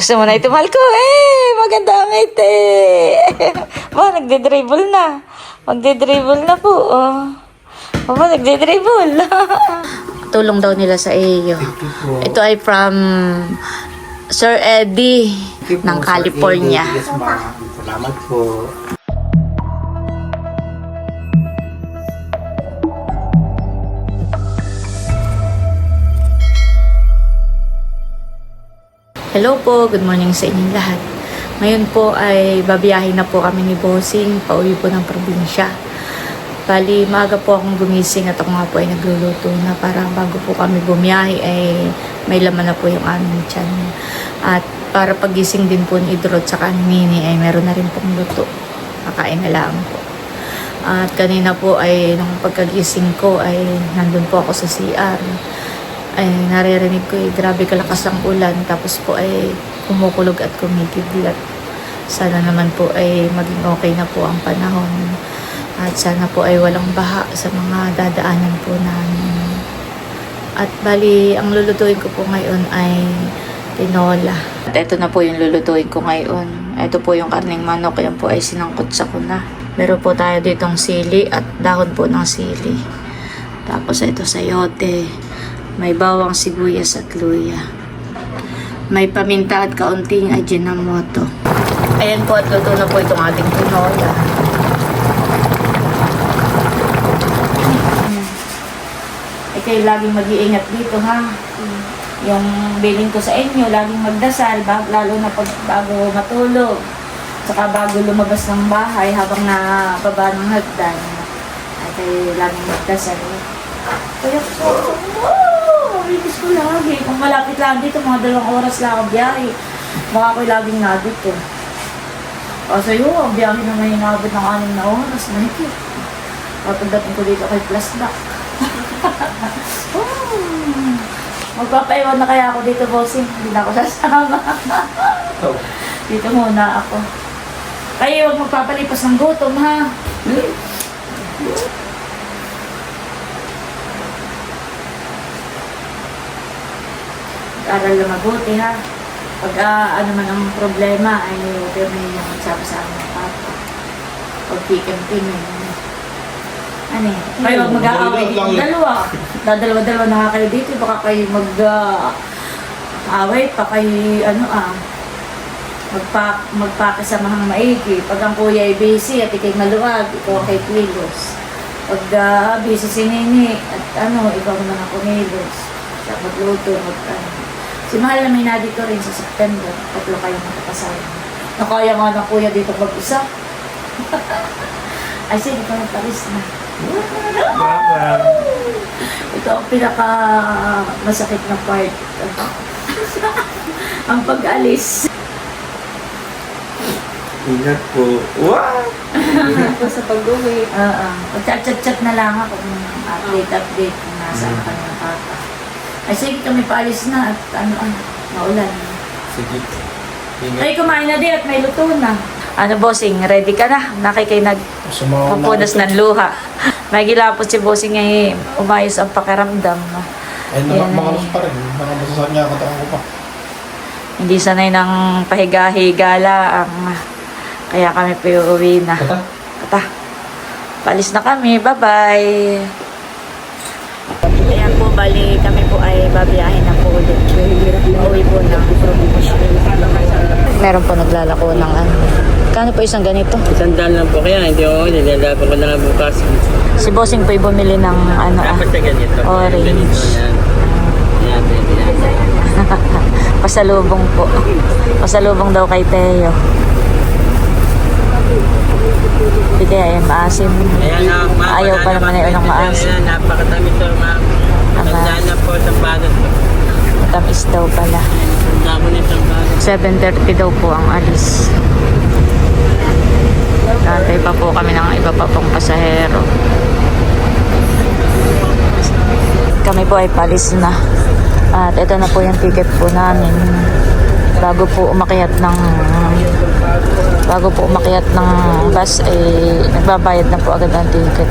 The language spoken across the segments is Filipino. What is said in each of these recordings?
Gusto mo na ito, mahal ko? Eh, maganda ang ite. ba, nagde-dribble na. Magde-dribble na po. Oh. Ba, nagde-dribble. Tulong daw nila sa iyo. Ito ay from Sir Eddie ng California. Salamat po. Hello po, good morning sa inyong lahat. Ngayon po ay babiyahin na po kami ni Bossing, pauwi po ng probinsya. Bali, maaga po akong gumising at ako nga po ay nagluluto na para bago po kami bumiyahe ay may laman na po yung aming tiyan. At para pagising din po ni Idrod sa kanini ay meron na rin pong luto. Kakain na lang po. At kanina po ay nung pagkagising ko ay nandun po ako sa CR ay naririnig ko eh, grabe kalakas ang ulan tapos po ay kumukulog at kumikidlat. Sana naman po ay maging okay na po ang panahon at sana po ay walang baha sa mga dadaanan po namin. At bali, ang lulutuin ko po ngayon ay tinola. At ito na po yung lulutuin ko ngayon. Ito po yung karning manok. Yan po ay sinangkot sa kuna. Meron po tayo ditong sili at dahon po ng sili. Tapos ito sayote. May bawang sibuyas at luya. May paminta at kaunting ajinomoto. Ayan po at luto na po itong ating tinola. Eh kayo laging mag-iingat dito ha. Yung billing ko sa inyo, laging magdasal, lalo na pag bago matulog. Saka bago lumabas ng bahay habang nababa ng hagdan. Ay kayo laging magdasal. Kaya po, Mabilis ko lagi. Kung malapit lang dito, mga dalawang oras lang ang biyahe. Baka ako'y laging nandito. Kasi yun, ang biyahe naman inabot ng anim na oras. Mahigit. Pagdating ko dito kay Plasdak. Hmm. Magpapaiwan na kaya ako dito, bossing. Hindi na ako sasama. Oh. dito muna ako. Kayo, huwag magpapalipas ng gutom, ha? Aral na mabuti, ha? Pag ah, ano man ang problema, ay huwag kayo may magsama sa amin ng papa. Pag pikin-pingin. Ano eh? Kayo huwag mag-aaway dito dalawa. Dadalawa-dalawa na kayo dito. Baka kayo mag ah, away pa kayo ano ah magpa magpakasamahang maigi. Pag ang kuya ay busy at ikay maluwag, ikaw ang kay kilos. Pag ah, busy si Nini at ano, ikaw naman ang kumilos. Siya magluto, mag ano. Si Mahal na may nadito rin sa September. Tatlo kayo makakasama. Nakaya nga ng kuya dito mag-isa. Ay, sige, ikaw nagpalis na. Mama. Ito ang pinaka masakit na part. ang pag-alis. Ingat po. Wow! Ako sa pag-uwi. Oo. Mag-chat-chat-chat na lang ako kung update-update kung nasaan Mm. ka ng papa. Ay, sige kami paalis na at ano, ano, maulan. Sige. Ingat. Ay, kumain na din at may luto na. Ano, bossing? Ready ka na? Nakikay nag Sumawa Papunas ng luha. May gilapot si Bossing ay umayos ang pakiramdam. Ay, Yan naka, eh. makalas pa rin. Nakabasasan niya ako ko pa. Hindi sanay ng pahiga-higa lang. Kaya kami pa uwi na. Kata? Ata, palis na kami. Bye-bye. Ayan po, bali kami po ay babiyahin na po ulit. Pauwi po ng probinsya. Meron po naglalako ng ano. Kano po isang ganito? Isang daan lang po kaya, hindi ako, nilalaban ko na lang bukas. Si Bossing po ay bumili ng ano ah, Dapat na ganito. Orange. Ganito, yan. Yan, pwede yan. pasalubong po. Pasalubong daw kay Teo. Hindi kaya yung maasim. Ayan na, ma'am. Ayaw pa naman unang kayo. maasim. Ayan, napakatamis to, ma'am. Na po sa banot. Tamis daw pala. Tandaan mo na itong banot. 7.30 daw po ang alis. Nantay pa po kami ng iba pa pong pasahero. Kami po ay palis na. At ito na po yung ticket po namin. Bago po umakyat ng bago po umakyat ng bus ay nagbabayad na po agad ang ticket.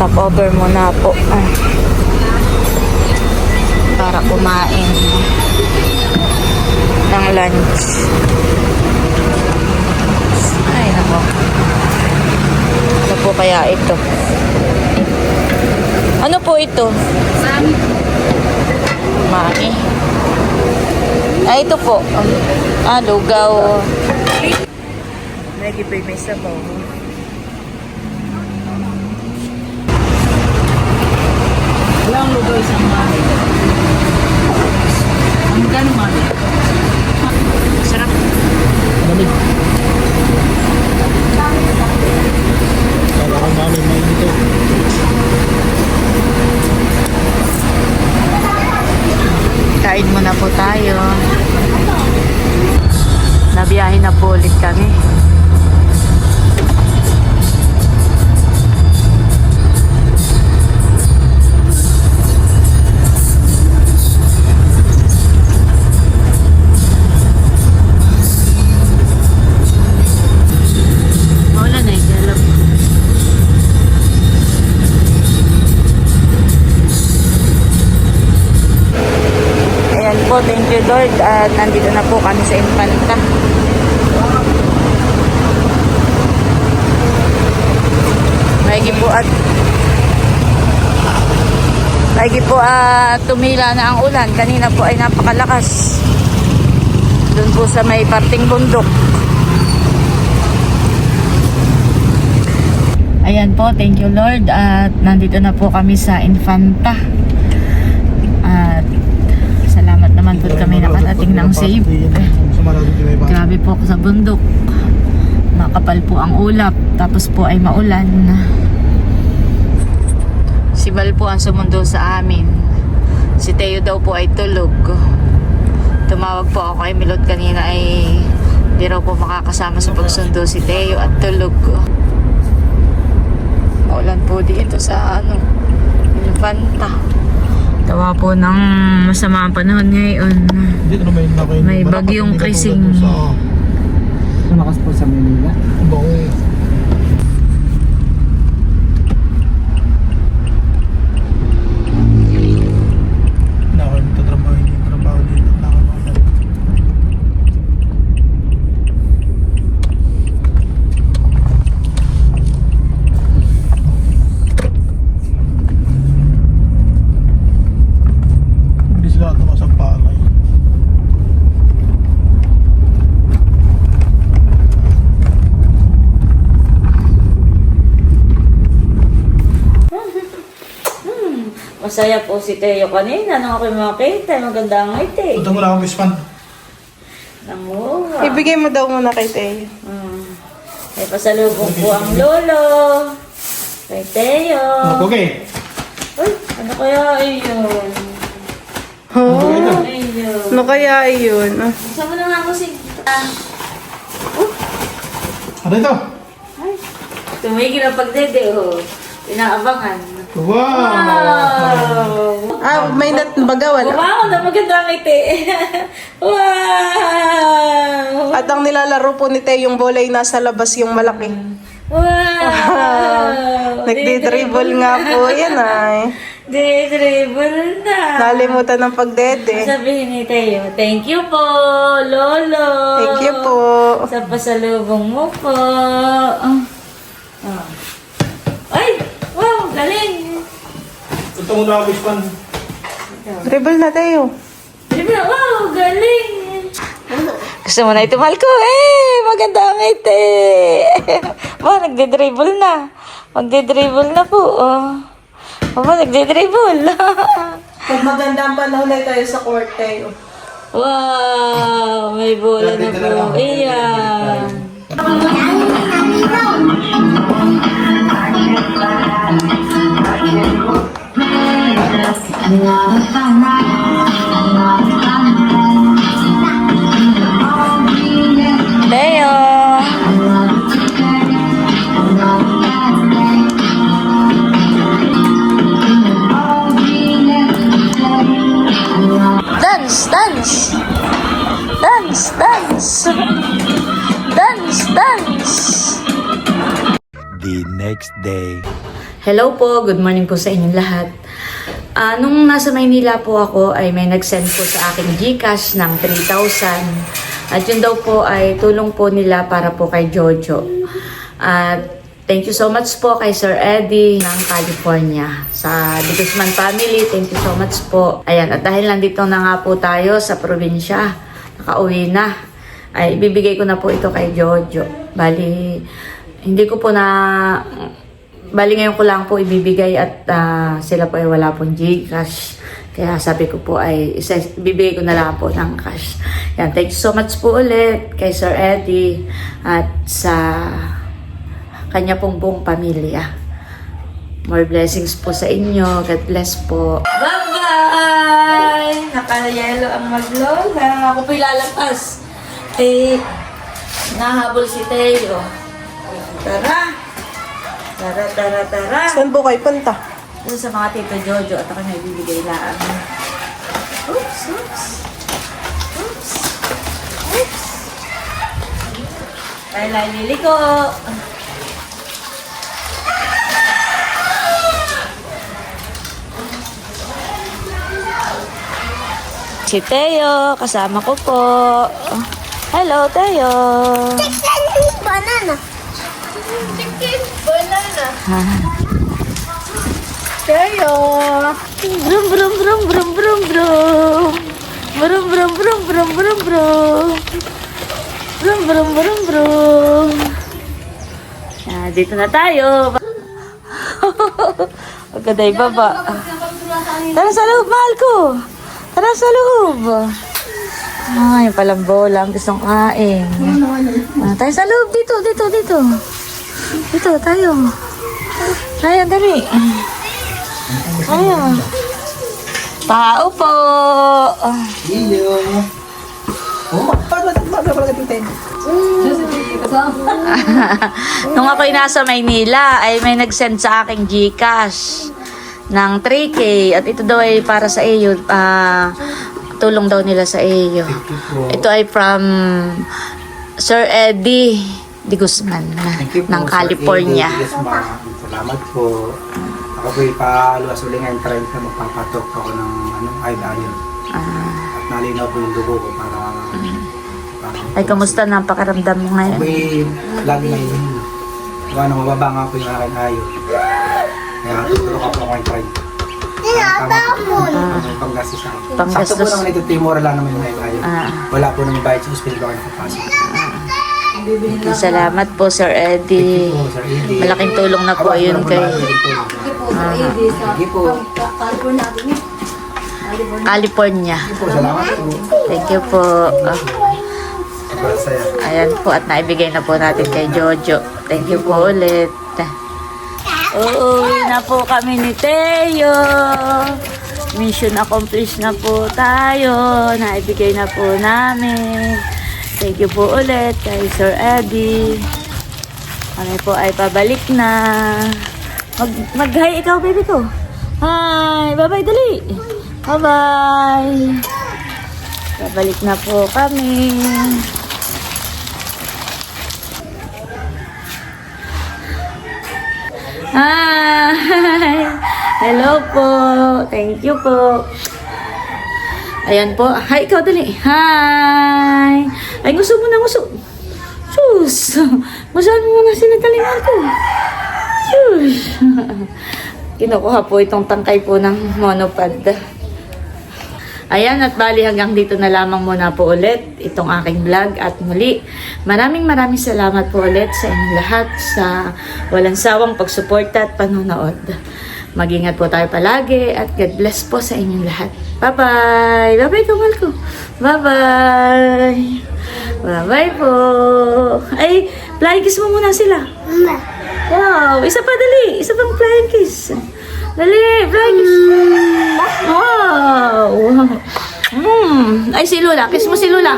Stop over muna po. Para kumain ng lunch. Ay, nako. Ano po kaya ito? Ano po ito? Sami. Mami. Ah, ito po. Ah, lugaw. Po may sabaw. Walang lugaw isang Lord. At nandito na po kami sa Infanta. Maigi po at Maigi po at tumila na ang ulan. Kanina po ay napakalakas. Doon po sa may parting bundok. Ayan po, thank you Lord. At nandito na po kami sa Infanta. At naman po kami nakarating ng bata. Grabe po ako sa bundok. Makapal po ang ulap. Tapos po ay maulan. Si Val po ang sumundo sa amin. Si Teo daw po ay tulog. Tumawag po ako kay Milot kanina ay di raw po makakasama sa pagsundo si Teo at tulog. Maulan po dito sa ano, Infanta. Tawa po ng masama ang panahon ngayon. Kayo. May bagyong krising. Sa Tumakas po sa Manila. bako. Nako, hindi trabaho, hindi trabaho dito. Nako, nako. Hindi sila tumas ang palay. Masaya po si Teo kanina nung ako makita. Maganda ang ngiti. Punta mo lang akong bispan. Namuha. Ibigay mo daw muna kay Teo. Hmm. May pasalubong po ang lolo. Kay Teo. Okay. Uy, ano kaya iyon? Oh, Ano iyon? ano kaya yun? Ah, Saan mo na nga ako si... Ah, Ano ito? ay, tumigil ang pagdede, oh. Inaabangan. Wow! Wow! Ah, may nat baga wala. Wow, na maganda ang ngiti. wow! At ang nilalaro po ni Teo yung bola ay nasa labas yung malaki. Wow! Nagdi-dribble nga po yan ay. Di-dribble na. Nalimutan ng pagdede. Sabihin ni Teo, thank you po, Lolo. Thank you po. Sa pasalubong mo po. Ah. Ah. Ay! Galing! Punta mo akong bispan. Dribble na. Sabi na, wow! Galing! Gusto mo na itumal ko? Eh! Maganda ang ngiti! wow, nagde-dribble na. Magde-dribble na po. Oh. Opo, nagde-dribble. Pag maganda ang panahon ay tayo sa court Teo. wow! May bola na po. Iyan. Dance, dance, dance, dance, dance, dance. The next day. Hello po, good morning po sa inyong lahat. Ah, nung nasa Maynila po ako ay may nag-send po sa aking GCash ng 3,000. At yun daw po ay tulong po nila para po kay Jojo. At thank you so much po kay Sir Eddie ng California. Sa De Guzman family, thank you so much po. Ayan, at dahil nandito na nga po tayo sa probinsya, nakauwi na, ay ibibigay ko na po ito kay Jojo. Bali, hindi ko po na Bali ngayon ko lang po ibibigay at ah, sila po ay wala pong Gcash. Kaya sabi ko po ay isa, ibibigay ko na lang po ng cash. Yan, thank you so much po ulit kay Sir Eddie at sa kanya pong buong pamilya. More blessings po sa inyo. God bless po. Bye-bye! Naka-yellow ang maglola. Ako po ilalampas. Eh, nahabol si Teo. Tara! Tara, tara, tara! Saan po kayo punta? Doon sa mga tito Jojo at ako na ibibigay lang. Oops, oops. Oops. Oops. Lailay liliko. Si Teo, kasama ko po. Hello, Teo. Banana. Teo. Brum brum brum brum brum brum. Brum brum brum brum brum brum. Brum brum brum brum. Ah, dito na tayo. Huwag ka na ibaba. Tara sa loob, mahal ko. Tara sa loob. Ay, palang bola. Ang gustong kain. Ah, tayo sa loob. Dito, dito, dito. Dito, tayo. Tayo, dali. Tayo. Tao po. Hello. Oh, pala natin? Nung ako'y nasa Maynila, ay may nag-send sa aking GCash ng 3K. At ito daw ay para sa iyo. ah, tulong daw nila sa iyo. Ito ay from Sir Eddie de Guzman ng California. Salamat po. Ako po'y paluwas uli ngayon 30 magpapatok ako ng ano, iodine. Ah, At nalinaw po yung dugo ko para... para ay, kamusta na ang pakiramdam mo Ako ngayon? po'y lagi na yun. Kung ano, mababa nga po yung aking ayo. Kaya tutulog ako ng 30. Tinatapon! Panggastos ako. Panggastos. Sakto po naman ito, Timora lang naman yung ayo. Ah. Wala po naman bayad sa hospital ako napapasok. Salamat po, Sir Eddie. po, Sir Eddie. Malaking tulong na po yun kay po. California. Thank you po. Salamat po. Thank you po. Ah. Sobrang saya. Ayan po at naibigay na po natin kay Jojo. Thank you po ulit. Uuwi na po kami ni Teo. Mission accomplished na po tayo. Naibigay na po namin. Thank you po ulit kay Sir Eddie. Kami po ay pabalik na. Mag, mag-hi ikaw, baby ko. Hi! Bye-bye, dali! Bye-bye! Babalik na po kami. Hi! Hello po. Thank you po. Ayan po. Hi, ikaw dali. Hi! Ay, gusto mo na gusto. Sus! Masahan mo muna sinatalingan ko. Sus! Kinukuha po itong tangkay po ng monopod. Ayan at bali hanggang dito na lamang muna po ulit itong aking vlog at muli maraming maraming salamat po ulit sa inyong lahat sa walang sawang pagsuporta at panonood. Mag-ingat po tayo palagi at God bless po sa inyong lahat. Bye-bye! Bye-bye kamal ko! Bye-bye! Bye-bye po! Ay, flying kiss mo muna sila. Wow! Isa pa dali! Isa pang flying kiss. Dali! Flying kiss! Wow! Mm. Ay, si Lula. Kiss mo si Lula.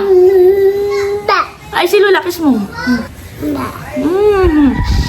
Ay, si Lula. Kiss mo. Mm.